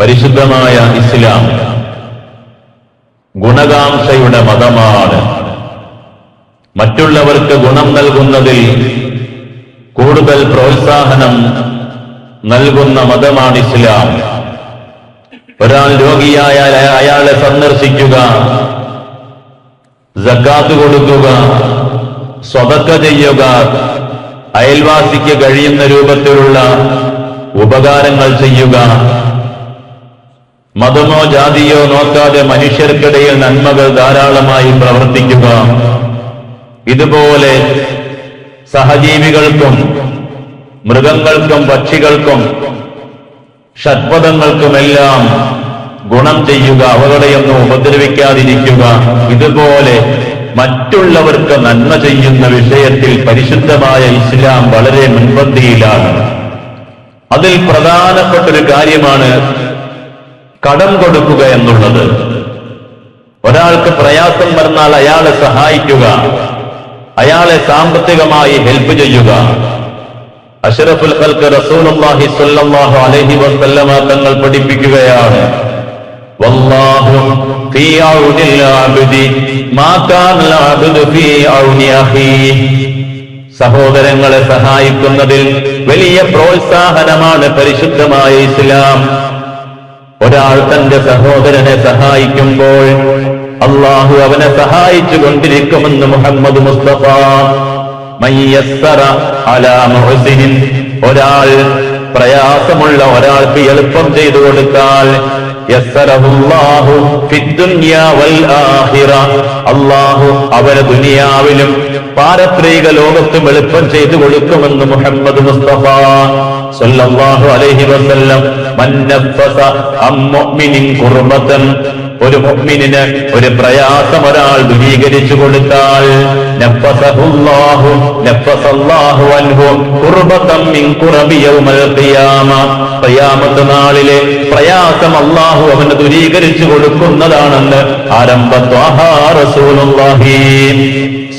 പരിശുദ്ധമായ ഇസ്ലാം ഗുണകാംക്ഷയുടെ മതമാണ്. മറ്റുള്ളവർക്ക് ഗുണം നൽകുന്നതിൽ കൂടുതൽ പ്രോത്സാഹനം നൽകുന്ന മതമാണ് ഇസ്ലാം. ഒരാൾ രോഗിയായാൽ അയാളെ സന്ദർശിക്കുക ജക്കാത്ത് കൊടുക്കുക സ്വതക്ക ചെയ്യുക അയൽവാസിക്ക് കഴിയുന്ന രൂപത്തിലുള്ള ഉപകാരങ്ങൾ ചെയ്യുക മതമോ ജാതിയോ നോക്കാതെ മനുഷ്യർക്കിടയിൽ നന്മകൾ ധാരാളമായി പ്രവർത്തിക്കുക. ഇതുപോലെ സഹജീവികൾക്കും മൃഗങ്ങൾക്കും പക്ഷികൾക്കും ഷഡ്പദങ്ങൾക്കുമെല്ലാം ഗുണം ചെയ്യുക അവകളെയൊന്നും ഉപദ്രവിക്കാതിരിക്കുക. ഇതുപോലെ മറ്റുള്ളവർക്ക് നന്മ ചെയ്യുന്ന വിഷയത്തിൽ പരിശുദ്ധമായ ഇസ്ലാം വളരെ മുൻപന്തിയിലാണ്. അതിൽ പ്രധാനപ്പെട്ടൊരു കാര്യമാണ് കടം കൊടുക്കുക എന്നുള്ളത്. ഒരാൾക്ക് പ്രയാസം വന്നാൽ അയാളെ സഹായിക്കുക. അയാളെ സാമ്പത്തികമായി ഹെൽപ്പ് ചെയ്യുക. അഷറഫുൽ ഖൽക്ക് റസൂലുള്ളാഹി സ്വല്ലല്ലാഹു അലൈഹി വസല്ലമ തങ്ങൾ പഠിപ്പിക്കുകയാണ്. വല്ലാഹു ഫീ ഔനിൽ അബ്ദി മാ കാനൽ അബ്ദു ഫീ ഔനി സഹോദരങ്ങളെ സഹായിക്കുന്നതിൽ വലിയ പ്രോത്സാഹനമാണ് പരിശുദ്ധമായ ഇസ്ലാം. ഒരാൾ തന്റെ സഹോദരനെ സഹായിക്കുമ്പോൾ അള്ളാഹു അവനെ സഹായിച്ചു കൊണ്ടിരിക്കുമെന്ന് മുഹമ്മദ് മുസ്തഫ മയ്യസ്സറ അലാ. ഒരാൾ പ്രയാസമുള്ള ഒരാൾക്ക് എളുപ്പം ചെയ്തു കൊടുത്താൽ. അള്ളാഹു അവരെ ദുനിയാവിലും പാരത്രിക ലോകത്തും എളുപ്പം ചെയ്തു കൊടുക്കുമെന്ന് മുഹമ്മദ് മുസ്തഫ സല്ലല്ലാഹു അലൈഹി വസല്ലം മൻ നഫസ അം മുഅ്മിനിൻ കുർബതൻ ഒരു മുഅ്മിനിന് ഒരു പ്രയാസം ഒരാൾ ദുരീകരിച്ചു കൊടുത്താൽ നഫസഹുല്ലാഹു നഫസല്ലാഹു അൻഹു ഖുർബതൻ മിൻ കുറബി യൗമൽ ഖിയാമ. ഖിയാമത്ത് നാളിലെ പ്രയാസം അല്ലാഹു അവന് ദുരീകരിച്ചു കൊടുക്കുന്നതാണെന്ന് ആരംഭത്വാഹ റസൂലുള്ളാഹി.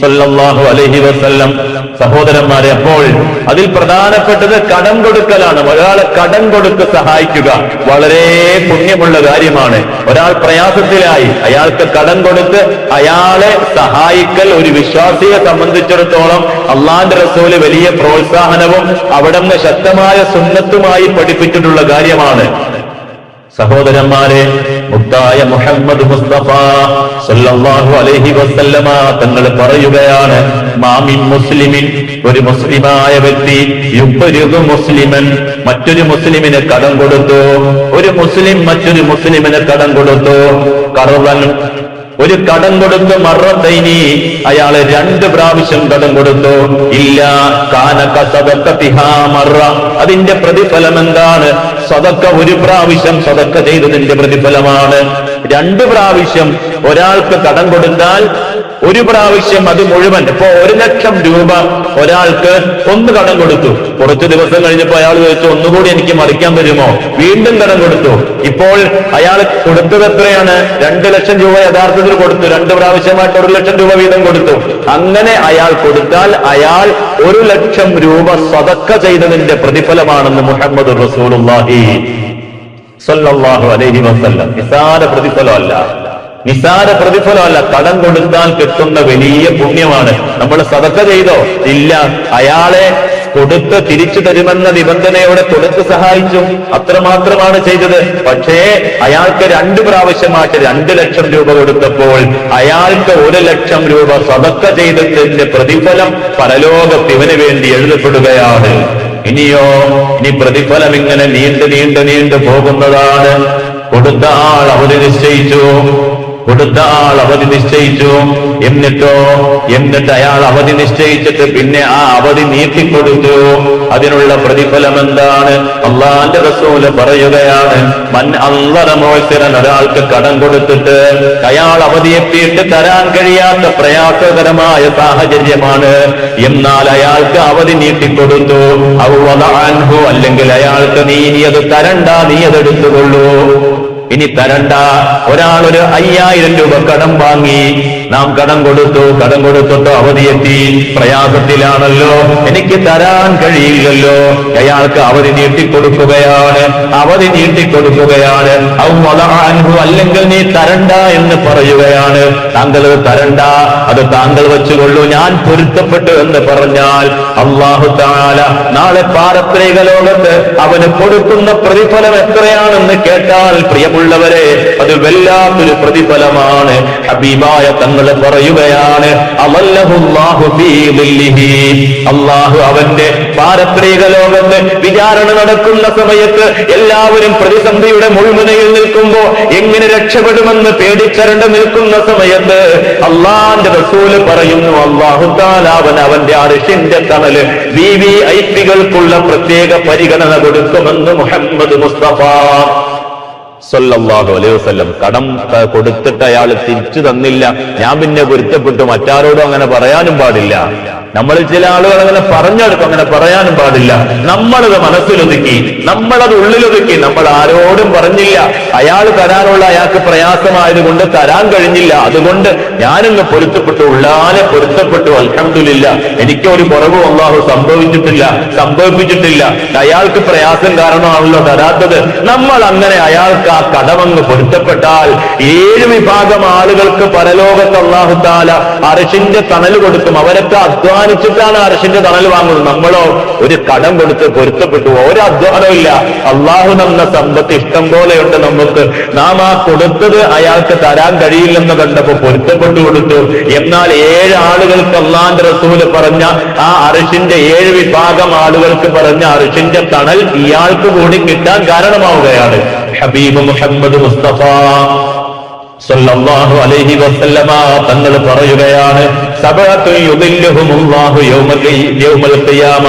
സല്ലല്ലാഹു അലഹി വസ്ല്ലം. സഹോദരന്മാരെ അപ്പോൾ അതിൽ പ്രധാനപ്പെട്ടത് കടം കൊടുക്കലാണ്. ഒരാളെ കടം കൊടുത്ത് സഹായിക്കുക വളരെ പുണ്യമുള്ള കാര്യമാണ്. ഒരാൾ പ്രയാസത്തിലായി. അയാൾക്ക് കടം കൊടുത്ത് അയാളെ സഹായിക്കൽ ഒരു വിശ്വാസിയെ സംബന്ധിച്ചിടത്തോളം അള്ളാന്റെ റസൂൽ വലിയ പ്രോത്സാഹനവും അവിടെ നിന്ന് ശക്തമായ സുന്നത്തുമായി പഠിപ്പിച്ചിട്ടുള്ള കാര്യമാണ്. സഹോദരന്മാരെ മുത്തായ മുഹമ്മദ് മുസ്തഫ സല്ലല്ലാഹു അലൈഹി വസല്ലമ തങ്ങൾ പറയുകയാണ് മാമിൻ മുസ്ലിമിൻ ഒരു മുസ്ലിമായ വ്യക്തി യുബ്രിദു മുസ്ലിമൻ മറ്റൊരു മുസ്ലിമിന് കടം കൊടുത്തു ഒരു മുസ്ലിം മറ്റൊരു മുസ്ലിമിന് കടം കൊടുത്തു കറുവൻ ഒരു കടം കൊടുത്ത് മറത്തൈനി അയാൾ രണ്ട് പ്രാവശ്യം കടം കൊടുത്തു ഇല്ല കാനക തിഹാ മറ. അതിന്റെ പ്രതിഫലം എന്താണ് സദക്ക ഒരു പ്രാവശ്യം സതക്ക ചെയ്തതിന്റെ പ്രതിഫലമാണ്. രണ്ട് പ്രാവശ്യം ഒരാൾക്ക് കടം കൊടുത്താൽ ഒരു പ്രാവശ്യം അത് മുഴുവൻ. ഇപ്പൊ ഒരു ലക്ഷം രൂപ ഒരാൾക്ക് ഒന്ന് കടം കൊടുത്തു. കുറച്ച് ദിവസം കഴിഞ്ഞപ്പോ അയാൾ ചോദിച്ചു ഒന്നുകൂടി എനിക്ക് മറിക്കാൻ വരുമോ? വീണ്ടും കടം കൊടുത്തു. ഇപ്പോൾ അയാൾ കൊടുത്തത് എത്രയാണ്? രണ്ട് ലക്ഷം രൂപ യഥാർത്ഥത്തിൽ കൊടുത്തു. രണ്ട് പ്രാവശ്യമായിട്ട് ഒരു ലക്ഷം രൂപ വീതം കൊടുത്തു. അങ്ങനെ അയാൾ കൊടുത്താൽ അയാൾ ഒരു ലക്ഷം രൂപ സതക്ക ചെയ്തതിന്റെ പ്രതിഫലമാണെന്ന് മുഹമ്മദ് റസൂലുള്ളാഹി നിസാര പ്രതിഫലമല്ല. നിസാര പ്രതിഫലമല്ല. കടം കൊടുത്താൽ കിട്ടുന്ന വലിയ പുണ്യമാണ്. നമ്മൾ സതക്ക ചെയ്തോ? ഇല്ല. അയാളെ കൊടുത്ത് തിരിച്ചു തരുമെന്ന നിബന്ധനയോടെ കൊടുത്ത് സഹായിച്ചു. അത്രമാത്രമാണ് ചെയ്തത്. പക്ഷേ അയാൾക്ക് രണ്ട് പ്രാവശ്യമായിട്ട് രണ്ട് ലക്ഷം രൂപ കൊടുത്തപ്പോൾ അയാൾക്ക് ഒരു ലക്ഷം രൂപ സതക്ക ചെയ്തതിന്റെ പ്രതിഫലം പരലോകത്ത് ഇവന് വേണ്ടി എഴുതപ്പെടുകയാണ്. ഇനിയോ ഇനി പ്രതിഫലം ഇങ്ങനെ നീണ്ടു നീണ്ടു നീണ്ടു പോകുന്നതാണ്. കൊടുത്ത ആൾ അവർ നിശ്ചയിച്ചു. കൊടുത്ത ആൾ അവധി നിശ്ചയിച്ചു. എന്നിട്ടോ? എന്നിട്ട് അയാൾ അവധി നിശ്ചയിച്ചിട്ട് പിന്നെ ആ അവധി നീട്ടിക്കൊടുത്തു അതിനുള്ള പ്രതിഫലം എന്താണ് അള്ളാന്റെ റസൂൽ പറയുകയാണ് മൻ അള്ളറമോത്സരൻ ഒരാൾക്ക് കടം കൊടുത്തിട്ട് അയാൾ അവധി എത്തിയിട്ട് തരാൻ കഴിയാത്ത പ്രയാസകരമായ സാഹചര്യമാണ്. എന്നാൽ അയാൾക്ക് അവധി നീട്ടിക്കൊടുത്തു അവ അല്ലെങ്കിൽ അയാൾക്ക് നീ അത് തരണ്ട നീ അത് എടുത്തുകൊള്ളൂ. ഇനി തരണ്ട. ഒരാൾ ഒരു അയ്യായിരം രൂപ കടം വാങ്ങി. നാം കടം കൊടുത്തു കടം കൊടുത്തിട്ട് അവധിയെത്തി. പ്രയാസത്തിലാണല്ലോ. എനിക്ക് തരാൻ കഴിയില്ലല്ലോ. അയാൾക്ക് അവധി നീട്ടിക്കൊടുക്കുകയാണ്. അവധി നീട്ടിക്കൊടുക്കുകയാണ്. വദഅൻഹു, അല്ലെങ്കിൽ നീ തരണ്ട എന്ന് പറയുകയാണ്. താങ്കൾ തരണ്ട അത് താങ്കൾ വെച്ചുകൊള്ളൂ. ഞാൻ പൊരുത്തപ്പെട്ടു എന്ന് പറഞ്ഞാൽ അള്ളാഹു താല നാളെ പാരത്രിക ലോകത്ത് അവന് കൊടുക്കുന്ന പ്രതിഫലം എത്രയാണെന്ന് കേട്ടാൽ പ്രിയമുള്ളവരെ അത് വല്ലാത്തൊരു പ്രതിഫലമാണ്. ഹബീബായ തങ്ങൾ പറയുകയാണ് ഫീ ദില്ലിഹി. അള്ളാഹു അവന്റെ പാരത്രിക ലോകത്ത് വിചാരണ നടക്കുന്ന സമയത്ത് എല്ലാവരും പ്രതിസന്ധിയുടെ മുൾമുനയിൽ നിൽക്കുമ്പോ എങ്ങനെ രക്ഷപ്പെടുമെന്ന് പേടിച്ചരണ്ട് നിൽക്കുന്ന സമയത്ത് അള്ളാന്റെ റസൂൽ പറയുന്നു അള്ളാഹു താലാവൻ അവന്റെ അറിഷിന്റെ തണൽ വി വി ഐ പികൾക്കുള്ള പ്രത്യേക പരിഗണന കൊടുക്കുമെന്ന് മുഹമ്മദ് മുസ്തഫ സല്ലല്ലാഹു അലൈഹി വസ്ലം കടം കൊടുത്തിട്ട് അയാൾ തിരിച്ചു തന്നില്ല. ഞാൻ പിന്നെ പൊരുത്തപ്പെട്ടു. മറ്റാരോടും അങ്ങനെ പറയാനും പാടില്ല. നമ്മൾ ചില ആളുകൾ അങ്ങനെ പറഞ്ഞെടുക്കും അങ്ങനെ പറയാനും പാടില്ല. നമ്മളത് മനസ്സിലൊതുക്കി നമ്മളത് ഉള്ളിലൊതുക്കി നമ്മൾ ആരോടും പറഞ്ഞില്ല. അയാൾ തരാനുള്ള അയാൾക്ക് പ്രയാസമായതുകൊണ്ട് തരാൻ കഴിഞ്ഞില്ല. അതുകൊണ്ട് ഞാനിന്ന് പൊരുത്തപ്പെട്ടു ഉള്ളാലെ പൊരുത്തപ്പെട്ടു. അൽഹംദുലില്ല. എനിക്ക് ഒരു കുറവും അള്ളാഹു സംഭവിച്ചിട്ടില്ല സംഭവിപ്പിച്ചിട്ടില്ല. അയാൾക്ക് പ്രയാസം കാരണമാണല്ലോ തരാത്തത്. നമ്മൾ അങ്ങനെ അയാൾക്ക് ആ കടമങ്ങ് പൊരുത്തപ്പെട്ടാൽ ഏഴ് വിഭാഗം ആളുകൾക്ക് പരലോകത്ത് അള്ളാഹു താല അരശിന്റെ തണൽ കൊടുക്കും. അവരൊക്കെ അധ്വാനിച്ചിട്ടാണ് അരശിന്റെ തണൽ വാങ്ങുന്നത്. നമ്മളോ ഒരു കടം കൊടുത്ത് പൊരുത്തപ്പെട്ടു. ഒരു അധ്വാനമില്ല അള്ളാഹു തന്ന സമ്പത്ത് ഇഷ്ടം പോലെയുണ്ട് നമുക്ക് നാം ആ കൊടുത്തത് അയാൾക്ക് തരാൻ കഴിയില്ലെന്ന് കണ്ടപ്പോ പൊരുത്തപ്പെട്ടു കൊടുത്തു. എന്നാൽ ഏഴ് ആളുകൾക്ക് അള്ളാന്റെ റസൂൽ പറഞ്ഞ ആ അർഷിന്റെ ഏഴ് വിഭാഗം ആളുകൾക്ക് പറഞ്ഞ അർഷിന്റെ തണൽ ഇയാൾക്ക് കൂടി കിട്ടാൻ കാരണമാവുകയാണ്. ഹബീബ് മുഹമ്മദ് മുസ്തഫ സല്ലല്ലാഹു അലൈഹി വസല്ലമ തങ്ങൾ പറയുകയാണ് സബഅത്തു യുദില്ലുഹുമുല്ലാഹു യൗമൽ യൗമൽ ഖിയാമ.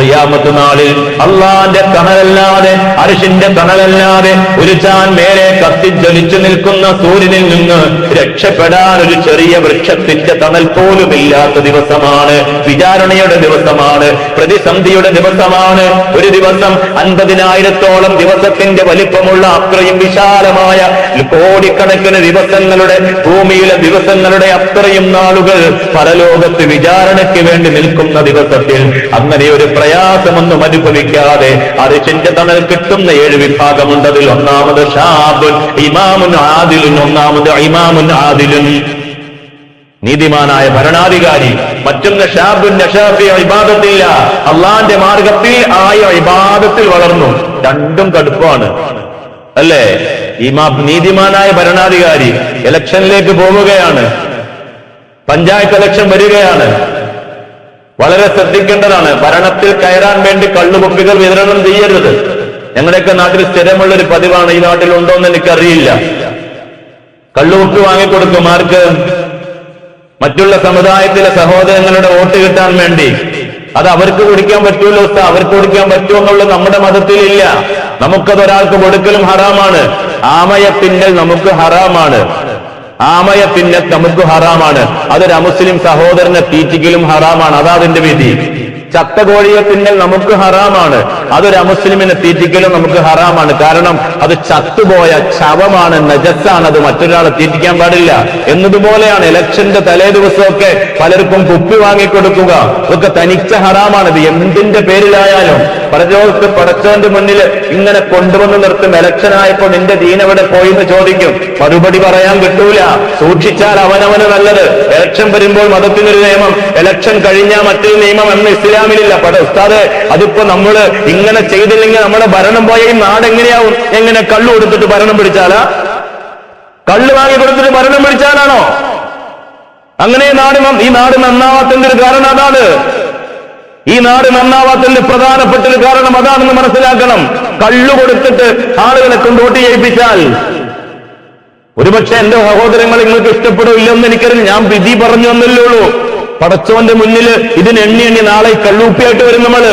ഖിയാമത്ത് തണലല്ലാതെ അർശിന്റെ തണലല്ലാതെ ഒരു ചാൻ മേലെ കത്തിജ്വലിച്ചു നിൽക്കുന്ന സൂര്യനിൽ നിന്ന് രക്ഷപ്പെടാൻ ഒരു ചെറിയ വൃക്ഷത്തിന്റെ തണൽ പോലും ഇല്ലാത്ത ദിവസമാണ്. വിചാരണയുടെ ദിവസമാണ്. പ്രതിസന്ധിയുടെ ദിവസമാണ്. ഒരു ദിവസം അൻപതിനായിരത്തോളം ദിവസത്തിന്റെ വലിപ്പമുള്ള അത്രയും വിശാലമായ കോടിക്കണക്കിന് ദിവസങ്ങളുടെ ഭൂമിയിലെ ദിവസങ്ങളുടെ അത്രയും നാളുകൾ പരലോകത്ത് വിചാരണയ്ക്ക് വേണ്ടി നിൽക്കുന്ന ദിവസത്തിൽ അങ്ങനെ ഒരു പ്രയാസമൊന്നും അനുഭവിക്കാതെ അരിശിന്റെ തണൽ കിട്ടുന്ന ഏഴ് വിഭാഗമുണ്ട്. അതിൽ ഒന്നാമത് ഷാബുൻ ഇമാമുൻ ആദിലുൻ ഒന്നാമത് ഇമാമുൻ ആദിലുൻ. നീതിമാനായ ഭരണാധികാരി മറ്റൊന്ന് ഷാബുൻ നഷാഫി ഇബാദത്തില്ല. അള്ളാന്റെ മാർഗത്തിൽ ആയ ഇബാദത്തിൽ വളർന്നു. രണ്ടും കടുപ്പാണ്. അല്ലേ? ഇമാ നീതിമാനായ ഭരണാധികാരി ഇലക്ഷനിലേക്ക് പോവുകയാണ്. പഞ്ചായത്ത് ഇലക്ഷൻ വരികയാണ്. വളരെ ശ്രദ്ധിക്കേണ്ടതാണ് ഭരണത്തിൽ കയറാൻ വേണ്ടി കള്ളുകുപ്പികൾ വിതരണം ചെയ്യരുത്. ഞങ്ങളുടെയൊക്കെ നാട്ടിൽ സ്ഥിരമുള്ള ഒരു പതിവാണ് ഈ നാട്ടിൽ ഉണ്ടോ എന്ന് എനിക്കറിയില്ല. കള്ളുകുപ്പി വാങ്ങിക്കൊടുക്കും ആർക്ക്? മറ്റുള്ള സമുദായത്തിലെ സഹോദരങ്ങളുടെ വോട്ട് കിട്ടാൻ വേണ്ടി. അത് അവർക്ക് കുടിക്കാൻ പറ്റൂല്ലോ അവർക്ക് കുടിക്കാൻ പറ്റുമോ എന്നുള്ളത് നമ്മുടെ മതത്തിലില്ല. നമുക്കത് ഒരാൾക്ക് കൊടുക്കലും ഹറാമാണ്. ആമയത്തിന്നൽ നമുക്ക് ഹറാമാണ്. ആമയ പിന്നൽ നമുക്ക് ഹറാമാണ്. അതൊരു അമുസ്ലിം സഹോദരനെ തീറ്റിക്കലും ഹറാമാണ്. അതാ അതിന്റെ വിധി. ചത്ത കോഴിയെ തിന്നൽ നമുക്ക് ഹറാമാണ്. അതൊരു അമുസ്ലിമിനെ തീറ്റിക്കലും നമുക്ക് ഹറാമാണ്. കാരണം അത് ചത്തുപോയ ശവമാണ് നജസ്സാണ്. അത് മറ്റൊരാളെ തീറ്റിക്കാൻ പാടില്ല. എന്നതുപോലെയാണ് ഇലക്ഷന്റെ തലേ ദിവസമൊക്കെ പലർക്കും കുപ്പി വാങ്ങിക്കൊടുക്കുക. ഇതൊക്കെ തനിച്ച ഹറാമാണ്. എന്തിന്റെ പേരിലായാലും പരലോകത്ത് പടച്ചവന്റെ മുന്നിൽ ഇങ്ങനെ കൊണ്ടുവന്ന് നിർത്തും. ഇലക്ഷൻ ആയപ്പോൾ നിന്റെ ദീൻ എവിടെ പോയി എന്ന് ചോദിക്കും. മറുപടി പറയാൻ കിട്ടൂല. സൂക്ഷിച്ചാൽ അവനവന് നല്ലത്. ഇലക്ഷൻ വരുമ്പോൾ മതത്തിനൊരു നിയമം. ഇലക്ഷൻ കഴിഞ്ഞാൽ മറ്റൊരു നിയമം എന്ന് ഇസ്ലാമിലില്ല. പട ഉസ്താദ് അതിപ്പോ നമ്മൾ ഇങ്ങനെ ചെയ്തില്ലെങ്കിൽ നമ്മുടെ ഭരണം പോയ ഈ നാട് എങ്ങനെയാവും? എങ്ങനെ കള്ളു കൊടുത്തിട്ട് ഭരണം പിടിച്ചാലാ? കള്ളു വാങ്ങി കൊടുത്തിട്ട് ഭരണം പിടിച്ചാലാണോ? അങ്ങനെ ഈ നാട് ഈ നാട് നന്നാവാത്തതിന്റെ ഒരു കാരണം അതാണ്. ഈ നാട് നന്നാവാത്തതിന്റെ പ്രധാനപ്പെട്ട ഒരു കാരണം അതാണെന്ന് മനസ്സിലാക്കണം. കള്ളു കൊടുത്തിട്ട് ആളുകളെ കൊണ്ട് വോട്ട് ചെയ്യിപ്പിച്ചാൽ. ഒരുപക്ഷെ എന്റെ സഹോദരങ്ങൾ നിങ്ങൾക്ക് ഇഷ്ടപ്പെടില്ലെന്ന് എനിക്കറിയാം ഞാൻ വിധി പറഞ്ഞു എന്നല്ലേ ഉള്ളൂ. പടച്ചോന്റെ മുന്നിൽ ഇതിന് എണ്ണി എണ്ണി നാളെ കള്ളൂപ്പിയായിട്ട് വരും നമ്മൾ.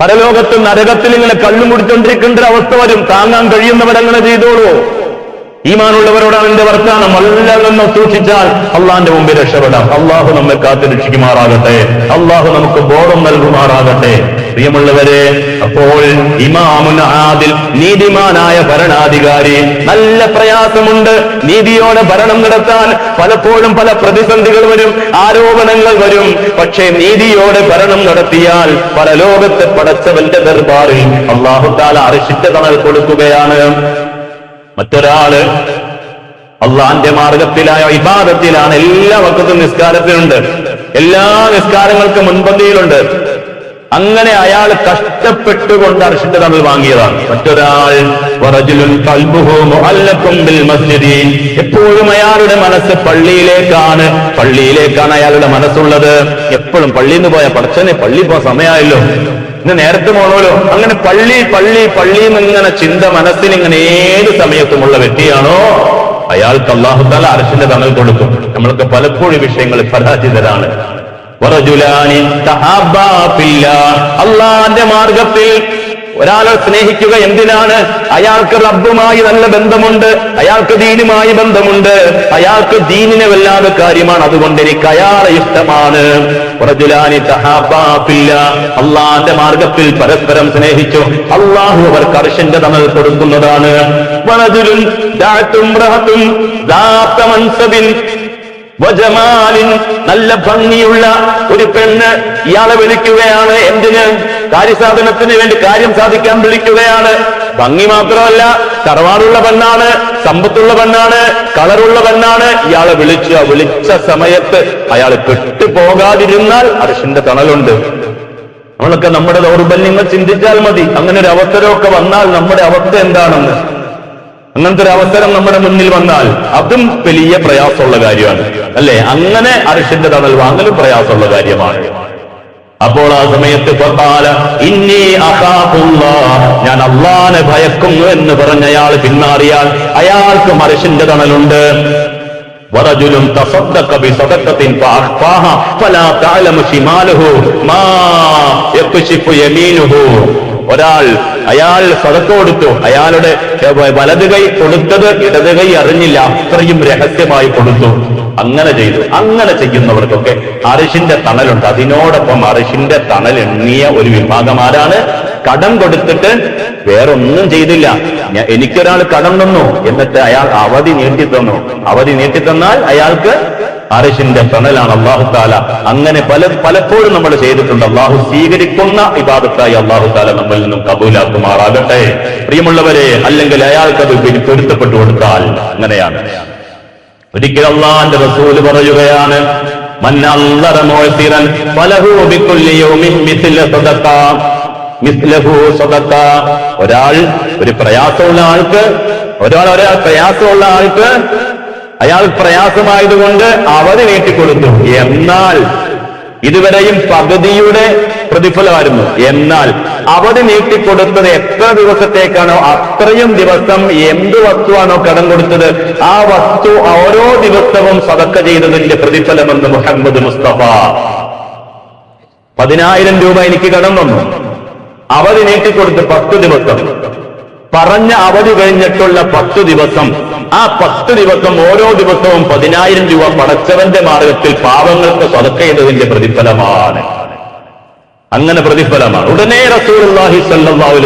പരലോകത്തും നരകത്തിൽ ഇങ്ങനെ കള്ളും കുടിച്ചോണ്ടിരിക്കേണ്ട ഒരു അവസ്ഥ വരും. താങ്ങാൻ കഴിയുന്നവരങ്ങനെ ചെയ്തോളൂ. ഈമാനുള്ളവരോടാണ് എന്റെ വർത്താനം അല്ലെന്ന് സൂക്ഷിച്ചാൽ അള്ളാന്റെ മുമ്പിൽ രക്ഷപ്പെടാം. അള്ളാഹു നമ്മെ കാത്തു രക്ഷിക്കുമാറാകട്ടെ. അള്ളാഹു നമുക്ക് ബോധം നൽകുമാറാകട്ടെ. പ്രിയമുള്ളവരെ അപ്പോൾ ഇമാമുൻ ആദിൽ നീതിമാനായ ഭരണാധികാരി നല്ല പ്രയാസമുണ്ട്. നീതിയോടെ ഭരണം നടത്താൻ പലപ്പോഴും പല പ്രതിസന്ധികൾ വരും ആരോപണങ്ങൾ വരും. പക്ഷേ നീതിയോടെ ഭരണം നടത്തിയാൽ പല ലോകത്തെ പടച്ചവന്റെ ദർബാറിൽ അള്ളാഹുത്താല അറിഷിന്റെ തണൽ കൊടുക്കുകയാണ്. മറ്റൊരാൾ അള്ളാന്റെ മാർഗത്തിലായ വിഭാഗത്തിലാണ് എല്ലാ വക്കത്തും നിസ്കാരത്തിലുണ്ട്. എല്ലാ നിസ്കാരങ്ങൾക്കും മുൻപന്തിയിലുണ്ട്. അങ്ങനെ അയാൾ കഷ്ടപ്പെട്ടുകൊണ്ട് അർഷിന്റെ തമ്മിൽ വാങ്ങിയതാണ്. മറ്റൊരാൾ. എപ്പോഴും അയാളുടെ മനസ്സ് പള്ളിയിലേക്കാണ്. പള്ളിയിലേക്കാണ് അയാളുടെ മനസ്സുള്ളത്. എപ്പോഴും പള്ളിയിൽ നിന്ന് പോയ പടച്ചനെ പള്ളി പോ സമയമായല്ലോ. ഇന്ന് നേരത്തെ പോണല്ലോ അങ്ങനെ പള്ളി പള്ളി പള്ളി എന്നിങ്ങനെ ചിന്ത മനസ്സിന് ഇങ്ങനെ ഏത് സമയത്തുമുള്ള വ്യക്തിയാണോ അയാൾക്ക് അള്ളാഹുത്താല അർഷിന്റെ തണൽ കൊടുക്കും. നമ്മൾക്ക് പലപ്പോഴും വിഷയങ്ങൾ പരാജിതരാണ്. അള്ളാന്റെ മാർഗത്തിൽ ഒരാളെ സ്നേഹിക്കുക എന്തിനാണ്? അയാൾക്ക് റബ്ബുമായി നല്ല ബന്ധമുണ്ട് അയാൾക്ക് ദീനുമായി ബന്ധമുണ്ട് അയാൾക്ക് ദീനിനെ വല്ലാതെ കാര്യമാണ്. അതുകൊണ്ട് എനിക്ക് അയാളെ ഇഷ്ടമാണ്. അള്ളാന്റെ മാർഗത്തിൽ പരസ്പരം സ്നേഹിച്ചു. അള്ളാഹു അവർ കർഷന്റെ തണൽ കൊടുക്കുന്നതാണ്. നല്ല ഭംഗിയുള്ള ഒരു പെണ്ണ് ഇയാളെ വിളിക്കുകയാണ്. എന്തിന്? കാര്യസാധനത്തിന് വേണ്ടി കാര്യം സാധിക്കാൻ വിളിക്കുകയാണ്. ഭംഗി മാത്രമല്ല തറവാടുള്ള പെണ്ണാണ് സമ്പത്തുള്ള പെണ്ണാണ് കളറുള്ള പെണ്ണാണ്. ഇയാളെ വിളിച്ചു വിളിച്ച സമയത്ത് അയാൾ പെട്ടുപോകാതിരുന്നാൽ അർഷിന്റെ തണലുണ്ട്. നമ്മളൊക്കെ നമ്മുടെ ദൗർബല്യങ്ങൾ ചിന്തിച്ചാൽ മതി. അങ്ങനെ ഒരു അവസരമൊക്കെ വന്നാൽ നമ്മുടെ അവസ്ഥ എന്താണെന്ന്. അങ്ങനത്തെ ഒരു അവസരം നമ്മുടെ മുന്നിൽ വന്നാൽ അതും വലിയ പ്രയാസമുള്ള കാര്യമാണ് അല്ലെ അങ്ങനെ അരിഷിന്റെ തണൽ വാങ്ങലും പ്രയാസമുള്ള കാര്യമാണ് അപ്പോൾ ആ സമയത്ത് ഫഖാല ഇന്നി അഖാഫുല്ലാ ഞാൻ അള്ളാനെ ഭയക്കുന്നു എന്ന് പറഞ്ഞ അയാൾ പിന്മാറിയാൽ അയാൾക്ക് മറിഷിന്റെ തണലുണ്ട് ورجل تصدق بصدقة فأخفاها فلا تعلم شماله ما يكشف يمينه ഒരാൾ അയാൾ സതക്ക കൊടുത്തു. അയാളുടെ വലത് കൈ കൊടുത്തത് ഇടത് കൈ അറിഞ്ഞില്ല. അത്രയും രഹസ്യമായി കൊടുത്തു. അങ്ങനെ ചെയ്തു. അങ്ങനെ ചെയ്യുന്നവർക്കൊക്കെ അറിഷിന്റെ തണലുണ്ട്. അതിനോടൊപ്പം അറിഷിന്റെ തണൽ എണ്ണിയ ഒരു വിഭാഗം ആരാണ്? കടം കൊടുത്തിട്ട് വേറൊന്നും ചെയ്തില്ല. എനിക്കൊരാൾ കടം തന്നു. എന്നിട്ട് അയാൾ അവധി നീട്ടി തന്നു. അവധി നീട്ടി തന്നാൽ അയാൾക്ക് അറിഷിന്റെ തണലാണ് അള്ളാഹു താല അങ്ങനെ പല പലപ്പോഴും നമ്മൾ ചെയ്തിട്ടുണ്ട്. അള്ളാഹു സ്വീകരിക്കുന്ന ഇബാദത്തായി അള്ളാഹു താല നമ്മളിൽ നിന്നും കബൂലാക്കുമാറാകട്ടെ. പ്രിയമുള്ളവരെ അല്ലെങ്കിൽ അയാൾക്ക് അത് പിരിപ്പെടുത്തപ്പെട്ടു കൊടുത്താൽ അങ്ങനെയാണ്. ഒരിക്കൽ അള്ളാന്റെ റസൂൽ പറയുകയാണ് മന്ന അല്ലറ മുഅ്സിറൻ ഫലഹു ബികുല്ലി യൗമിൻ മിസ്ല സദഖ. ഒരാൾ ഒരു പ്രയാസമുള്ള ആൾക്ക് ഒരാൾ ഒരാൾ പ്രയാസമുള്ള ആൾക്ക് അയാൾ പ്രയാസമായതുകൊണ്ട് അവധി നീട്ടിക്കൊടുത്തു. എന്നാൽ ഇതുവരെയും പകുതിയുടെ പ്രതിഫലമായിരുന്നു. എന്നാൽ അവധി നീട്ടിക്കൊടുത്തത് എത്ര ദിവസത്തേക്കാണോ അത്രയും ദിവസം എന്ത് വസ്തുവാണോ കടം കൊടുത്തത് ആ വസ്തു ഓരോ ദിവസവും സതക്ക ചെയ്തതിന്റെ പ്രതിഫലമെന്ന് മുഹമ്മദ് മുസ്തഫ. പതിനായിരം രൂപ എനിക്ക് കടം വന്നു അവധി നീട്ടിക്കൊടുത്ത് പത്ത് ദിവസം. പറഞ്ഞ അവധി കഴിഞ്ഞിട്ടുള്ള പത്ത് ദിവസം. ആ പത്ത് ദിവസം ഓരോ ദിവസവും പതിനായിരം രൂപ പടച്ചവന്റെ മാർഗത്തിൽ പാവങ്ങൾക്ക് സ്വതക്ക ചെയ്തതിന്റെ പ്രതിഫലമാണ്. അങ്ങനെ പ്രതിഫലമാണ്. ഉടനെ